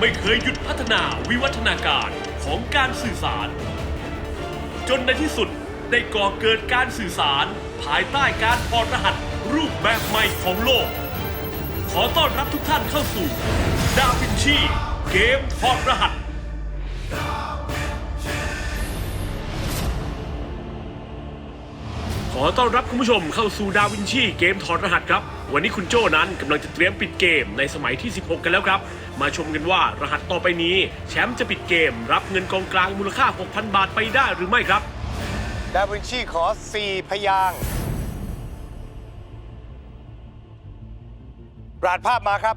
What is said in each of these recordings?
ไม่เคยหยุดพัฒนาวิวัฒนาการของการสื่อสาร จนในที่สุดได้ก่อเกิดการสื่อสาร ภายใต้การถอดรหัสรูปแบบใหม่ของโลก ขอต้อนรับทุกท่านเข้าสู่ ดาวินชีเกมถอดรหัสขอต้อนรับคุณผู้ชมเข้าสู่ดาวินชีเกมถอดรหัสครับ วันนี้คุณโจ้นั้นกำลังจะเตรียมปิดเกมในสมัยที่ 16 กันแล้วครับ มาชมกันว่ารหัสต่อไปนี้ แชมป์จะปิดเกม รับเงินกองกลางมูลค่า 6,000 บาทไปได้หรือไม่ครับ ดาวินชีขอ 4 พยางค์ราดภาพมาครับ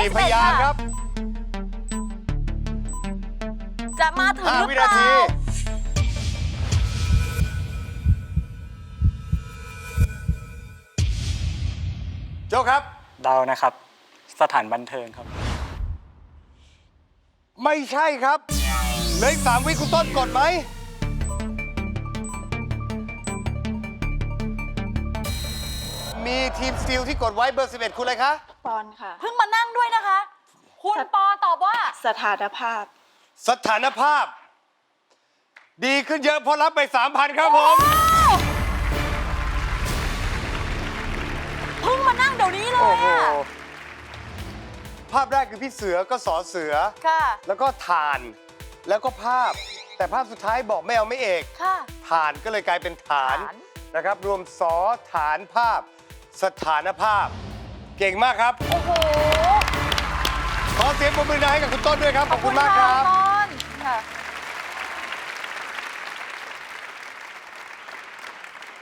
ลมาแล้วค่ะหมายเลข4พสิบเอ็ดยางค์คค่ะรับจะมาถึงหรือ5วิเปนาล่าที โจครับ เดานะครับ สถานบันเทิงครับ ไม่ใช่ครับเหลืออีกสามวิคุณต้นกดไหม มีทีมสตีลที่กดไว้เบอร์ 11 คุณอะไรคะ ปอนค่ะ เพิ่งมานั่งด้วยนะคะ คุณปอตอบว่า สถานภาพ สถานภาพ ดีขึ้นเยอะเพราะรับไป3,000ครับผม เพิ่งมานั่งเดี๋ยวนี้เลโอ้ยโหอะภาพแรกคือพี่เสือก็สอเสือ ค่ะ แล้วก็ฐาน แล้วก็ภาพ แต่ภาพสุดท้ายบอกไม่เอาไม่เอกค่ะ ฐานก็เลยกลายเป็นฐานฐาน นะครับ รวมสอฐานภาพ สถานภาพ เก่งมากครับโอ้โหขอเสียงปรบมือดังให้กับคุณต้นด้วยครับขอบคุณมากครับขอณะต้นค่ะ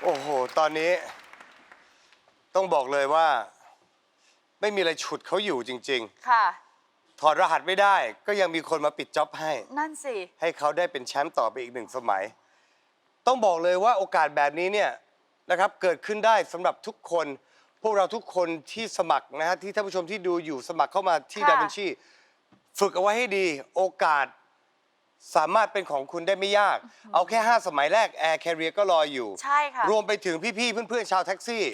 โอ้โห ตอนนี้ ต้องบอกเลยว่า ไม่มีอะไรฉุดเขาอยู่จริง ค่ะ ๆ ถอดรหัสไม่ได้ ก็ยังมีคนมาปิดจ็อบให้ นั่นสิ ให้เขาได้เป็นแชมป์ต่อไปอีกหนึ่งสมัย ต้องบอกเลยว่าโอกาสแบบนี้เนี่ยนะครับเกิดขึ้นได้สำหรับทุกคน พวกเราทุกคนที่สมัครนะฮะที่ท่านผู้ชมที่ดูอยู่สมัครเข้ามาที่ค่ะ ดาวินชีฝึกเอาไว้ให้ดี โอกาสสามารถเป็นของคุณได้ไม่ยาก เอาแค่ 5 สมัยแรก Air Carrier ก็รออยู่ ใช่ค่ะ รวมไปถึงพี่ๆ เพื่อนๆ ชาวแท็กซี่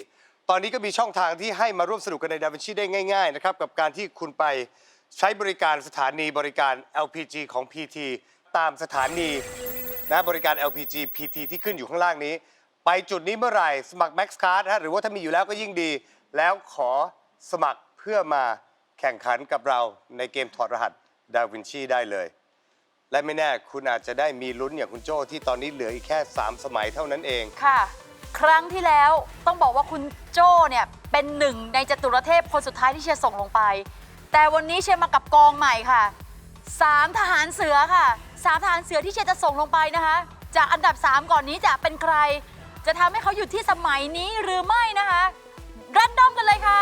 ตอนนี้ก็มีช่องทางที่ให้มาร่วมสนุกกันในดาวินชีได้ง่ายๆ นะครับ กับการที่คุณไปใช้บริการสถานีบริการ LPG ของ PT ตามสถานีนะบริการ LPG PT ที่ขึ้นอยู่ข้างล่างนี้ ไปจุดนี้เมื่อไหร่สมัคร Max Card ฮะหรือว่าถ้ามีอยู่แล้วก็ยิ่งดี แล้วขอสมัครเพื่อมาแข่งขันกับเราในเกมถอดรหัสดาวินชีได้เลย และไม่แน่คุณอาจจะได้มีลุ้นอย่างคุณโจ้ที่ตอนนี้เหลืออีกแค่ 3 สมัยเท่านั้นเอง ค่ะ ครั้งที่แล้วต้องบอกว่าคุณโจ้เนี่ยเป็นหนึ่งในจตุรเทพคนสุดท้ายที่เชียร์ส่งลงไป แต่วันนี้เชียร์มากับกองใหม่ค่ะสามทหารเสือค่ะสามทหารเสือที่เชียร์จะส่งลงไปนะคะ จากอันดับ 3 ก่อนนี้จะเป็นใคร จะทำให้เขาอยู่ที่สมัยนี้หรือไม่นะคะ รันดอมกันเลยค่ะ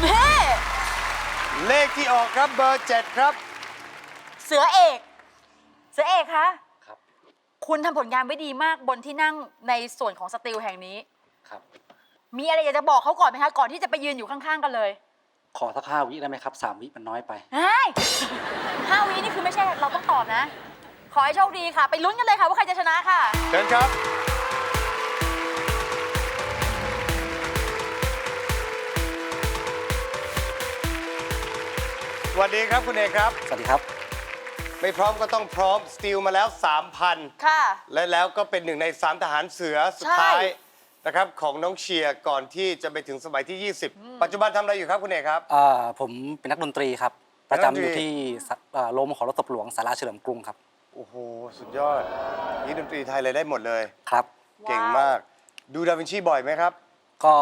เฮ้เลขที่ออกครับเบอร์7ครับ เสือเอก เสือเอกคะครับ คุณทำผลงานไว้ดีมากบนที่นั่งในส่วนของสติลแห่งนี้ ครับ มีอะไรอยากจะบอกเขาก่อนไหมคะก่อนที่จะไปยืนอยู่ข้างๆกันเลยขอสักห้าวิได้ไหมครับสามวิมันน้อยไป เฮ้ยห้าวินี่คือไม่ใช่เราต้องตอบนะ ขอให้โชคดีค่ะ ไปลุ้นกันเลยค่ะว่าใครจะชนะค่ะ เชิญครับ สวัสดีครับคุณเอกครับ สวัสดีครับ ไม่พร้อมก็ต้องพร้อมสตีลมาแล้ว 3,000 ค่ะ และแล้วก็เป็นหนึ่งใน 3 ทหารเสือสุดใช่ท้าย นะครับของน้องเชียร์ก่อนที่จะไปถึงสมัยที่ 20 ปัจจุบันทำอะไรอยู่ครับคุณเอกครับ อ่าผมเป็นนักดนตรีครับ ประจำอยู่นักดนตรีที่สะอ่าโรงมหรสพหลวงสาราเฉลิมกรุงครับ โอ้โห สุดยอดนี่ดนตรีไทยเลยได้หมดเลย ครับ เก่งมาก ดูดาวินชีบ่อยไหมครับ ก็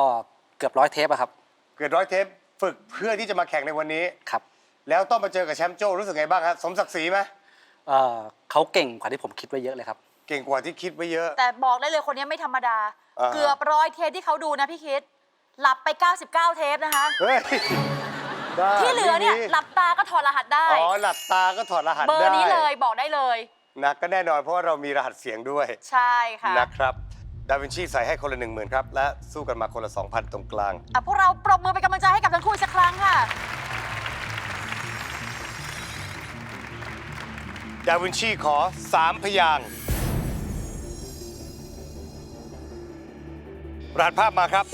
เกือบร้อยเทปอะครับ เกิดร้อยเทปฝึกเพื่อที่จะมาแข่งในวันนี้ ครับ แล้วต้องมาเจอกับแชมป์โจ้รู้สึกไงบ้างครับสมศักดิ์ศรีไหมเอ่อเขาเก่งกว่าที่ผมคิดไว้เยอะเลยครับ เก่งกว่าที่คิดไว้เยอะ แต่บอกได้เลยคนนี้ไม่ธรรมดา อ่าฮะ เกือบร้อยเทปที่เขาดูนะพี่คิด หลับไป 99 เทปนะคะ เฮ้ยบ้าที่เหลือเนี่ย ไม่มีหลับตาก็ถอดรหัสได้ อ๋อหลับตาก็ถอดรหัสเบอได้ร์นี้เลยบอกได้เลย นะก็แน่นอนเพราะว่าเรามีรหัสเสียงด้วย ใช่ค่ะนะครับ ดาวินชีใส่ให้คนละหนึ่งหมื่นครับ และสู้กันมาคนละ 2,000 ตรงกลาง อะพวกเราปรบมือเป็นกำลังใจให้กับทั้งคู่อีกสักครั้งค่ะ ดาวินชีขอ 3 พยางค์ รหัสภาพมาครับ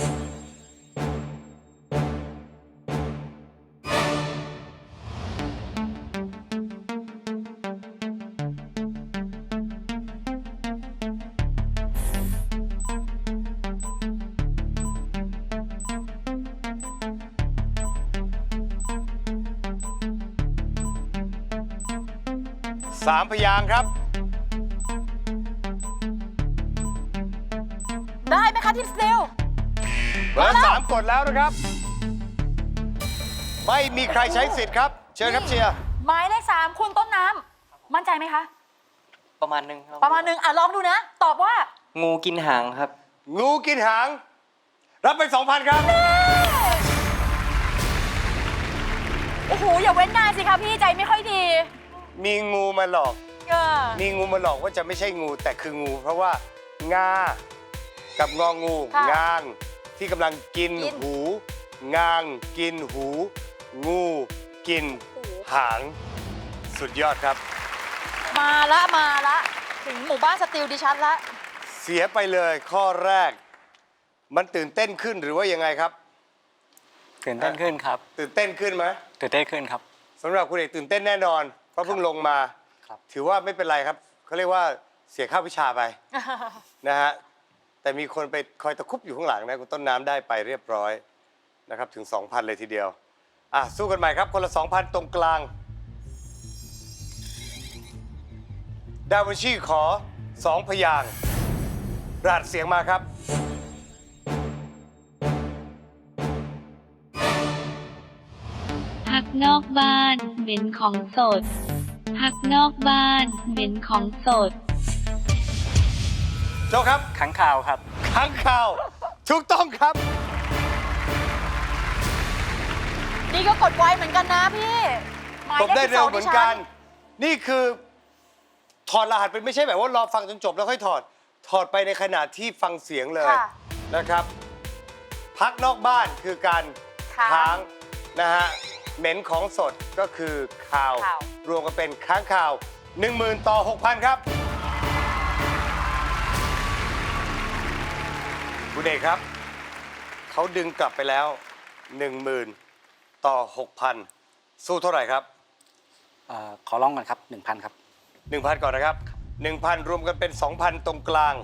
สามพยางค์ครับ ได้ไหมคะทีมสติลเบอร์สามกดแล้วนะครับ ไม่มีใครใช้สิทธิ์ครับ เชิญครับเชียร์ หมายเลขสามคุณต้นน้ำมั่นใจไหมคะ ประมาณหนึงครับประมาณหนึ่งอะลองดูนะ ตอบว่า งูกินหางครับ งูกินหาง รับไป 2,000 ครับ โอ้โห อย่าเว้นนานสิคะพี่ใจไม่ค่อยดีมีงูมาหลอก เออมีงูมาหลอกว่าจะไม่ใช่งูแต่คืองู เพราะว่างา กับงองูค่ะงาง ที่กำลังกินกิน หู งาง กินหู งู กิน หาง สุดยอดครับ มาละมาละ ถึงหมู่บ้านสติลดิฉันละ เสียไปเลยข้อแรก มันตื่นเต้นขึ้นหรือว่ายังไงครับ ตื่นเต้นขึ้นครับตื่นเต้นขึ้นไหมตื่นเต้นขึ้นครับ สำหรับคุณเอกตื่นเต้นแน่นอน เพราะเพิ่งลงมา ครับ ถือว่าไม่เป็นไรครับเขาเรียกว่าเสียค่าวิชาไป นะฮะ แต่มีคนไปคอยตะคุบอยู่ข้างหลังนะคุณต้นน้ำได้ไปเรียบร้อยนะครับถึง 2,000 เลยทีเดียว อะ สู้กันใหม่ครับ คนละ 2,000 ตรงกลาง ดาวินชีขอ 2 พยางรหัสเสียงมาครับ พักนอกบ้านเหม็นของสด พักนอกบ้านเหม็นของสด โจครับขังข่าวครับ ค้างข่าวถูกต้องครับ นี่ก็กดไวเหมือนกันนะพี่หมายตบเลขได้สิบเร็สวองเหมืดิอนฉักันนนี่คือ ถอดรหัสเป็นไม่ใช่แบบว่ารอฟังจนจบแล้วค่อยถอด ถอดไปในขณะที่ฟังเสียงเลยค่ะ นะครับ พักนอกบ้านคือการค้างค้างนะฮะ เหม็นของสดก็คือข่าว ข่าว รวมกันเป็นค้างข่าว 10,000 ต่อ 6,000 ครับ คุณเอกครับ เขาดึงกลับไปแล้ว 10,000 ต่อ 6,000 สู้เท่าไหร่ครับ เอ่อขอร้องก่อนครับ 1,000 ครับ 1,000 ก่อนนะครับ 1,000 รวมกันเป็น 2,000 ตรงกลาง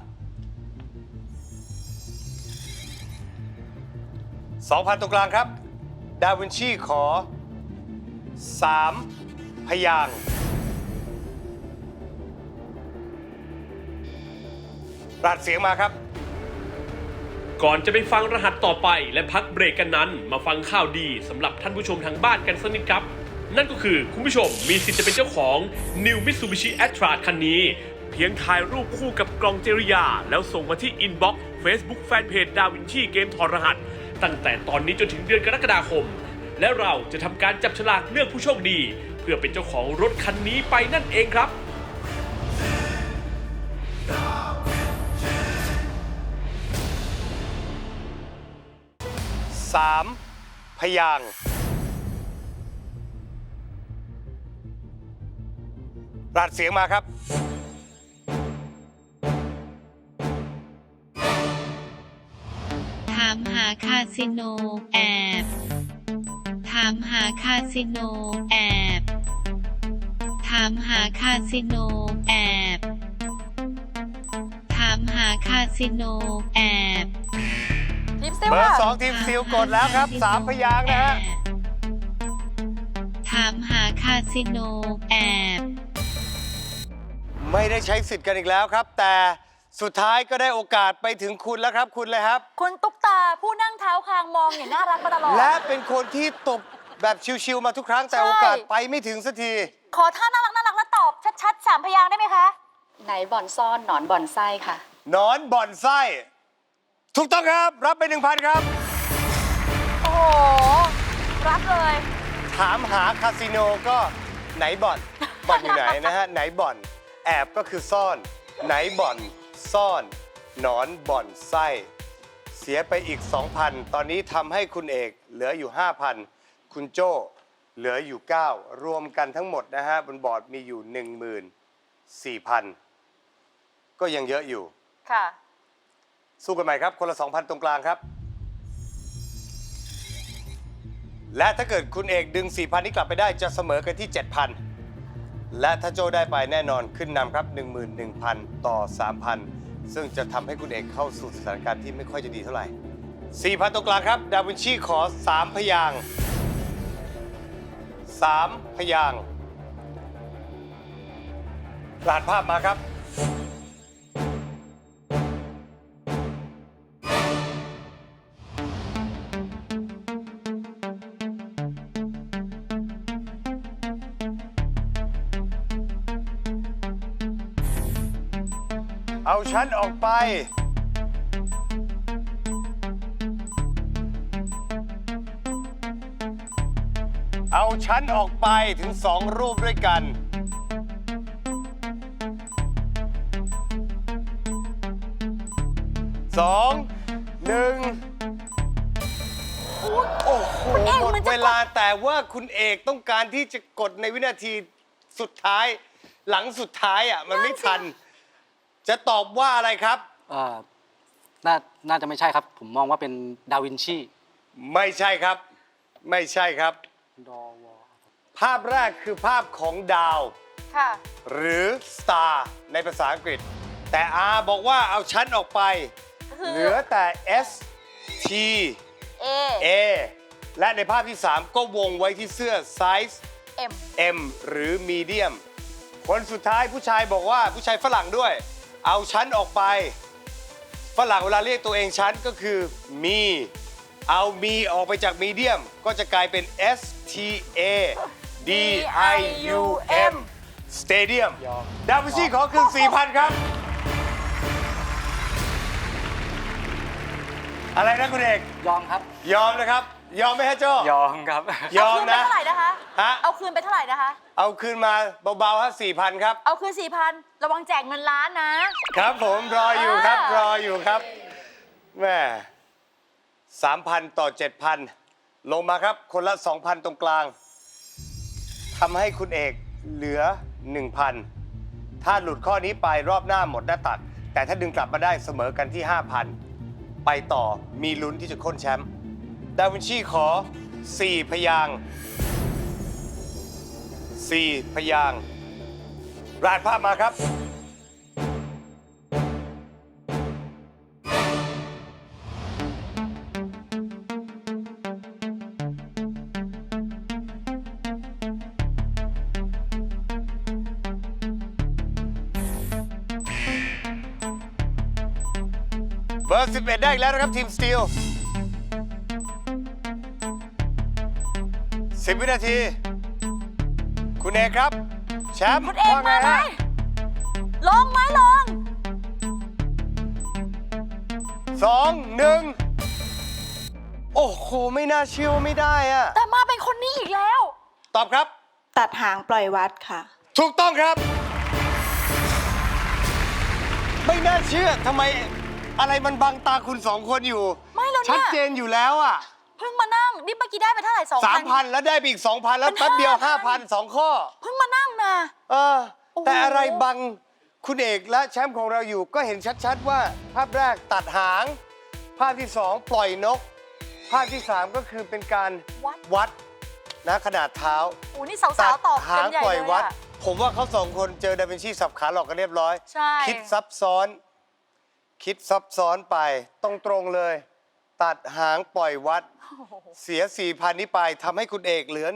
2,000 ตรงกลางครับ ดาวินชีขอ 3 พยางค์รัดเสียงมาครับ ก่อนจะไปฟังรหัสต่อไปและพักเบรกกันนั้น มาฟังข่าวดีสำหรับท่านผู้ชมทางบ้านกันสักนิดครับนั่นก็คือคุณผู้ชมมีสิทธิ์จะเป็นเจ้าของ New Mitsubishi a t r a คันนี้ เพียงถ่ายรูปคู่กับกล่องเจริยา แล้วส่งมาที่อินบ็อกซ์ Facebook Fanpage ดาวินชีเกมถอดรหัส ตั้งแต่ตอนนี้จนถึงเดือนกรกฎาคม และเราจะทำการจับฉลากเลือกผู้โชคดี เพื่อเป็นเจ้าของรถคันนี้ไปนั่นเองครับ 3พยางค์รัดเสียงมาครับถามหาคาสิโนแอบถามหาคาสิโนแอบถามหาคาสิโนแอบถามหาคาสิโนแอบ มสติลเบอค่ะร์สองทีมซิลกดแล้วครับสามพยางค์นะฮะ ถามหาคาสิโนแอบ ไม่ได้ใช้สิทธิ์กันอีกแล้วครับ แต่สุดท้ายก็ได้โอกาสไปถึงคุณแล้วครับ คุณเลยครับ คุณตุ๊กตาผู้นั่งเท้าคางมองอย่างน่ารักมาตลอด และเป็นคนที่ตบแบบชิวๆมาทุกครั้งแต่ใช่โอกาสไปไม่ถึงสักที ขอท่าน่ารักน่ารักแล้วตอบ ชัดๆสามพยางค์ได้ไหมคะ ไหนบ่อนซ่อนหนอนบ่อนไส้ค่ะหนอนบ่อนไส้ ถูกต้องครับ รับไป1,000ครับ โอ้โห รับเลย ถามหาคาสิโนก็ไหนบ่อน บ่อนอยู่ไหนนะฮะ ไหนบ่อน แอบก็คือซ่อน ไหนบ่อน ซ่อน หนอนบ่อนไส้ เสียไปอีก 2,000 ตอนนี้ทำให้คุณเอกเหลืออยู่ 5,000 คุณโจ้เหลืออยู่ 9 รวมกันทั้งหมดนะฮะ บนบอร์ดมีอยู่ 14,000 ก็ยังเยอะอยู่ ค่ะ สู้กันใหม่ครับ คนละ 2,000 ตรงกลางครับ และถ้าเกิดคุณเอกดึง 4,000 นี้กลับไปได้จะเสมอกันที่ 7,000 และถ้าโจได้ไปแน่นอนขึ้นนำครับ 11,000 ต่อ 3,000 ซึ่งจะทำให้คุณเอกเข้าสู่สถานการณ์ที่ไม่ค่อยจะดีเท่าไหร่ 4,000 ตรงกลางครับ ดาวินชีขอ 3 พยาง 3 พยางค์รหัสภาพมาครับ ฉันออกไป เอาฉันออกไปถึงสองรูปด้วยกัน สองหนึ่งโอ้โหคุณเอกหมดมันจะเวลาแต่ว่าคุณเอกต้องการที่จะกดในวินาทีสุดท้าย หลังสุดท้ายอะ มันไม่ทัน จะตอบว่าอะไรครับ เอ่อน่าน่าจะไม่ใช่ครับ ผมมองว่าเป็นดาวินชีไม่ใช่ครับ ไม่ใช่ครับ ดอวอภาพแรกคือภาพของดาว ค่ะ หรือ star ในภาษาอังกฤษ แต่อาบอกว่าเอาชั้นออกไป คือ เหลือแต่ S T เอ A และในภาพที่ 3 ก็วงไว้ที่เสื้อไซส์เอ็ม M หรือ medium คนสุดท้ายผู้ชายบอกว่าผู้ชายฝรั่งด้วย เอาชั้นออกไป ฝรั่งเวลาเรียกตัวเองชั้นก็คือมี เอามีออกไปจากมีเดียม ก็จะกลายเป็น S T A D I U M Stadium ยอมดาวินชีขอคืน4,000 ครับ อะไรนะคุณเอก ยอมครับ ยอมนะครับ ยอมไหมฮะโจ้ยอมครับ ยอเอามคืนไปนะเท่าไหร่นะคะ ฮะ เอาคืนไปเท่าไหร่นะคะ เอาคืนมาเบาๆฮะ4,000ครับ เอาคืนสี่พันระวังแจกเงินล้านนะ ครับผมรออยู่ครับอ่ารรออยู่ครับแม่สามพันต่อเจ็ดพันลงมาครับ คนละ2,000ตรงกลางทำให้คุณเอกเหลือ1,000ถ้าหลุดข้อนี้ไปรอบหน้าหมดหน้าตัก แต่ถ้าดึงกลับมาได้เสมอกันที่5,000ไปต่อมีลุ้นที่จะค้นแชมป์ ดาวินชีขอ4พยางค์4พยางค์รหัสภาพมาครับ เบอร์11 ได้อีกแล้วนะครับทีมสตีล 10 วินาที คุณเอกครับ แชมป์คุณเอกว่าไงมาไหมฮะลงไหมลง สองหนึ่งโอ้โห ไม่น่าเชื่อว่าไม่ได้อะแต่มาเป็นคนนี้อีกแล้ว ตอบครับ ตัดหางปล่อยวัดค่ะ ถูกต้องครับ ไม่น่าเชื่อทำไมอะไรมันบังตาคุณสองคนอยู่ ไม่แล้วเนี่ย ชัดเจนอยู่แล้วอะเพิ่งมานั่งนี่เมื่อกี้ได้ไปเท่าไหร่สองสาพัมพันแล้วได้ไปอีกสองพันแล้วเป็นแป๊บเดียวห้าพัน5,000สองข้อ เพิ่งมานั่งนะเออโอ้โหแต่อะไรบังคุณเอกและแชมป์ของเราอยู่ก็เห็นชัดๆว่า ภาพแรกตัดหาง ภาพที่สองปล่อยนก ภาพที่สามก็คือเป็นการวัด วัดนะขนาดเท้าโอ้นี่สาวๆตอบหากังนใหญ่ปล่อยเลยวัด อะ ผมว่าเขาสองคนเจอดาวินชีสับขาหลอกกันเรียบร้อย ใช่ คิดซับซ้อน คิดซับซ้อนไปตรงๆเลย ตัดหางปล่อยวัด เสีย 4,000 นี้ไปทำให้คุณเอกเหลือ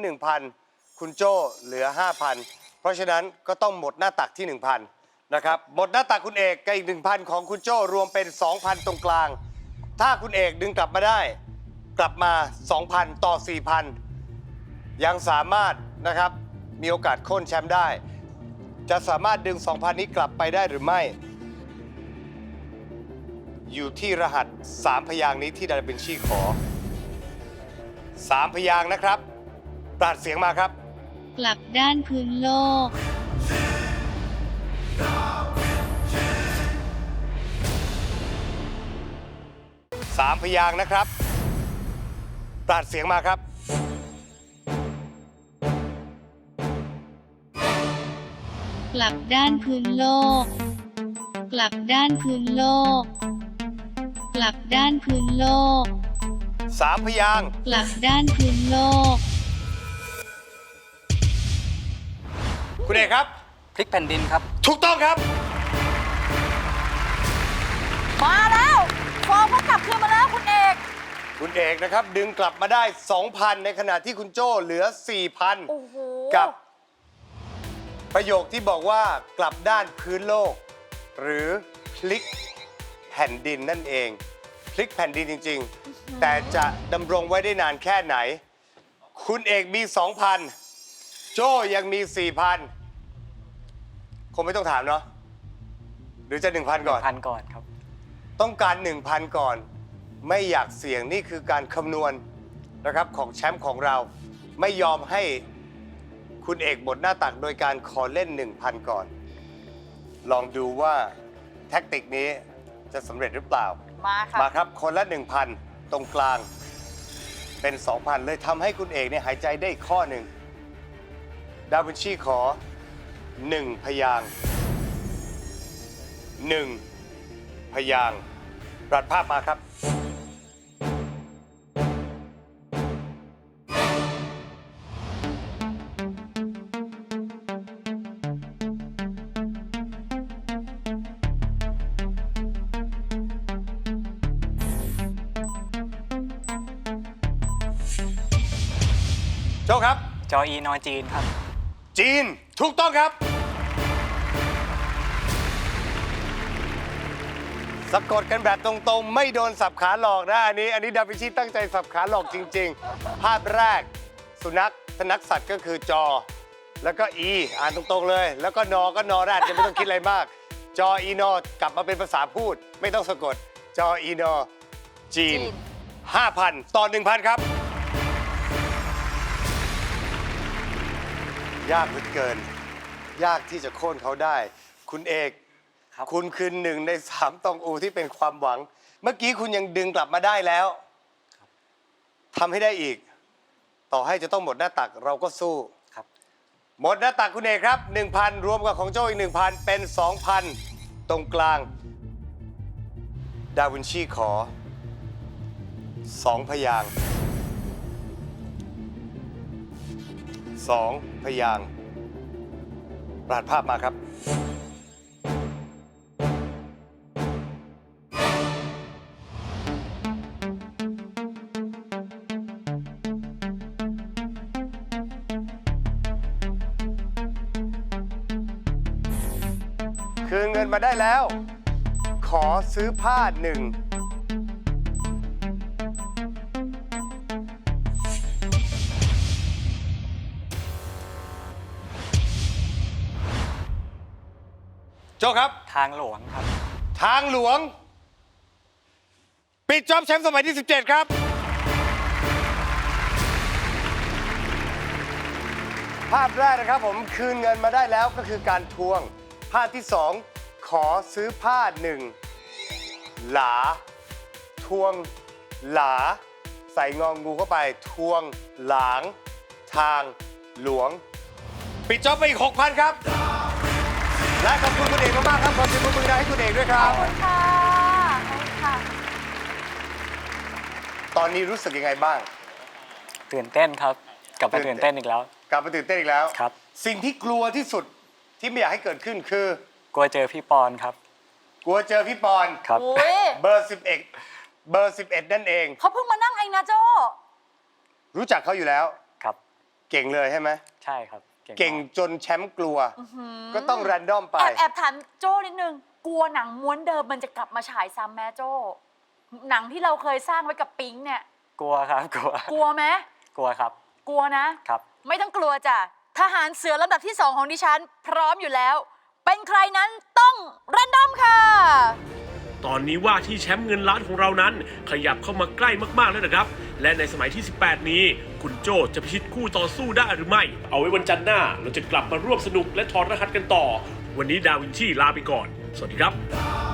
1,000 คุณโจ้เหลือ 5,000 เพราะฉะนั้นก็ต้องหมดหน้าตักที่ 1,000 นะครับ หมดหน้าตักคุณเอกกับอีก 1,000 ของคุณโจ้รวมเป็น 2,000 ตรงกลาง ถ้าคุณเอกดึงกลับมาได้ กลับมา 2,000 ต่อ 4,000 ยังสามารถนะครับมีโอกาสโค่นแชมป์ได้ จะสามารถดึง 2,000 นี้กลับไปได้หรือไม่ อยู่ที่รหัส 3 พยางค์นี้ที่ดาวินชีขอ 3 พยางค์นะครับปราดเสียงมาครับ กลับด้านพื้นโลก 3 พยางค์นะครับปราดเสียงมาครับ กลับด้านพื้นโลก กลับด้านพื้นโลก กลับด้านพื้นโลก3พยางค์กลับด้านพื้นโลก คุณเอกครับ พลิกแผ่นดินครับ ถูกต้องครับ มาแล้วฟอร์มเขากลับคืนมาแล้วคุณเอกคุณเอกนะครับ ดึงกลับมาได้ 2,000 ในขณะที่คุณโจ้เหลือ4,000โอ้โหกับ ประโยคที่บอกว่ากลับด้านพื้นโลก หรือพลิก แผ่นดินนั่นเอง พลิกแผ่นดินจริง ๆ แต่จะดำรงไว้ได้นานแค่ไหน คุณเอกมี 2,000 โจ้ยังมี 4,000 คงไม่ต้องถามเนาะหรือจะ 1,000 ก่อน พันก่อนครับ ต้องการ 1,000 ก่อน ไม่อยากเสี่ยงนี่คือการคำนวณนะครับของแชมป์ของเรา ไม่ยอมให้คุณเอกบทหน้าตักโดยการขอเล่น 1,000 ก่อน ลองดูว่าแท็กติกนี้ จะสำเร็จหรือเปล่า มาค่ะ มาครับคนละ 1,000 ตรงกลาง เป็น 2,000 เลยทำให้คุณเอกเนี่ยหายใจได้อีกข้อหนึ่ง ดาวินชีขอ 1 พยางค์1พยางค์รัดภาพมาครับ โจครับ จออีนอจีนครับ จีนถูกต้องครับ สะกดกันแบบตรงๆ ไม่โดนสับขาหลอกนะอันนี้ อันนี้ดาวินชีตั้งใจสับขาหลอกจริง ๆ ภาพแรก สุนัขสนักสัตว์ก็คือจอ แล้วก็อีอ่านตรงๆเลย แล้วก็นอก็นอแรดจะไม่ต้องคิดอะไรมาก จออีนอกลับมาเป็นภาษาพูด ไม่ต้องสะกด จออีนอจีนจีน5,000 ต่อ 1,000 ครับ ยากเหลือเกิน ยากที่จะโค่นเขาได้ คุณเอกครับ คุณคือหนึ่งในสามตองอูที่เป็นความหวัง เมื่อกี้คุณยังดึงกลับมาได้แล้วทำให้ได้อีก ต่อให้จะต้องหมดหน้าตักเราก็สู้ ครับ หมดหน้าตักคุณเอกครับ 1,000 รวมกับของโจ้อีก 1,000 เป็น 2,000 ตรงกลาง ดาวินชีขอ 2 พยางค์ สองพยางค์ปราดภาพมาครับ คืนเงินมาได้แล้ว ขอซื้อผ้าหนึ่ง โจครับ ทางหลวงครับ ทางหลวง ปิดจ็อบแชมป์สมัยที่ 17 ครับ ภาพแรกนะครับผมคืนเงินมาได้แล้วก็คือการทวง ภาพที่ 2 ขอซื้อผ้าหนึ่งหลา ทวงหลา ใส่งองงูเข้าไป ทวงหลาง ทางหลวง ปิดจ็อบไปอีก 6,000 ครับ และขอบคุณคุณเอกมากๆครับขอเสียงปรบมือดังให้คุณเอกด้วยครับขอบคุณค่ะขอบคุณค่ะ ตอนนี้รู้สึกยังไงบ้าง ตื่นเต้นครับ กลับมาตื่ตื่นนเต้เต้นนอีกแล้ว กลับมาตื่นเต้นอีกแล้วครับ สิ่งที่กลัวที่สุดที่ไม่อยากให้เกิดขึ้นคือกลัวเจอพี่ปอนครับกลัวเจอพี่ปอนครับโอ้ยเบอร์11เบอร์ 11 นั่นเอง เขาเพิ่งมานั่งเองนะโจรู้จักเขาอยู่แล้ว ครับ เก่งเลยใช่ไหมใช่ครับ เก่งมากจนแชมป์กลัว ก็ต้องแรนดอมไป แอบแอบถามโจ้นิดนึง กลัวหนังม้วนเดิมมันจะกลับมาฉายซ้ำแม่โจ้ หนังที่เราเคยสร้างไว้กับปิงเนี่ย กลัวครับกลัว กลัวไหมกลัวครับ กลัวนะ ครับ ไม่ต้องกลัวจ้ะ ทหารเสือลำดับที่2ของดิฉัน พร้อมอยู่แล้ว เป็นใครนั้นต้องแรนดอมค่ะ ตอนนี้ว่าที่แชมป์เงินล้านของเรานั้น ขยับเข้ามาใกล้มากๆแล้วนะครับ และในสมัยที่ 18 นี้ คุณโจจะพิชิตคู่ต่อสู้ได้หรือไม่ เอาไว้วันจันทร์หน้า เราจะกลับมาร่วมสนุกและถอดรหัสกันต่อ วันนี้ดาวินชีลาไปก่อน สวัสดีครับ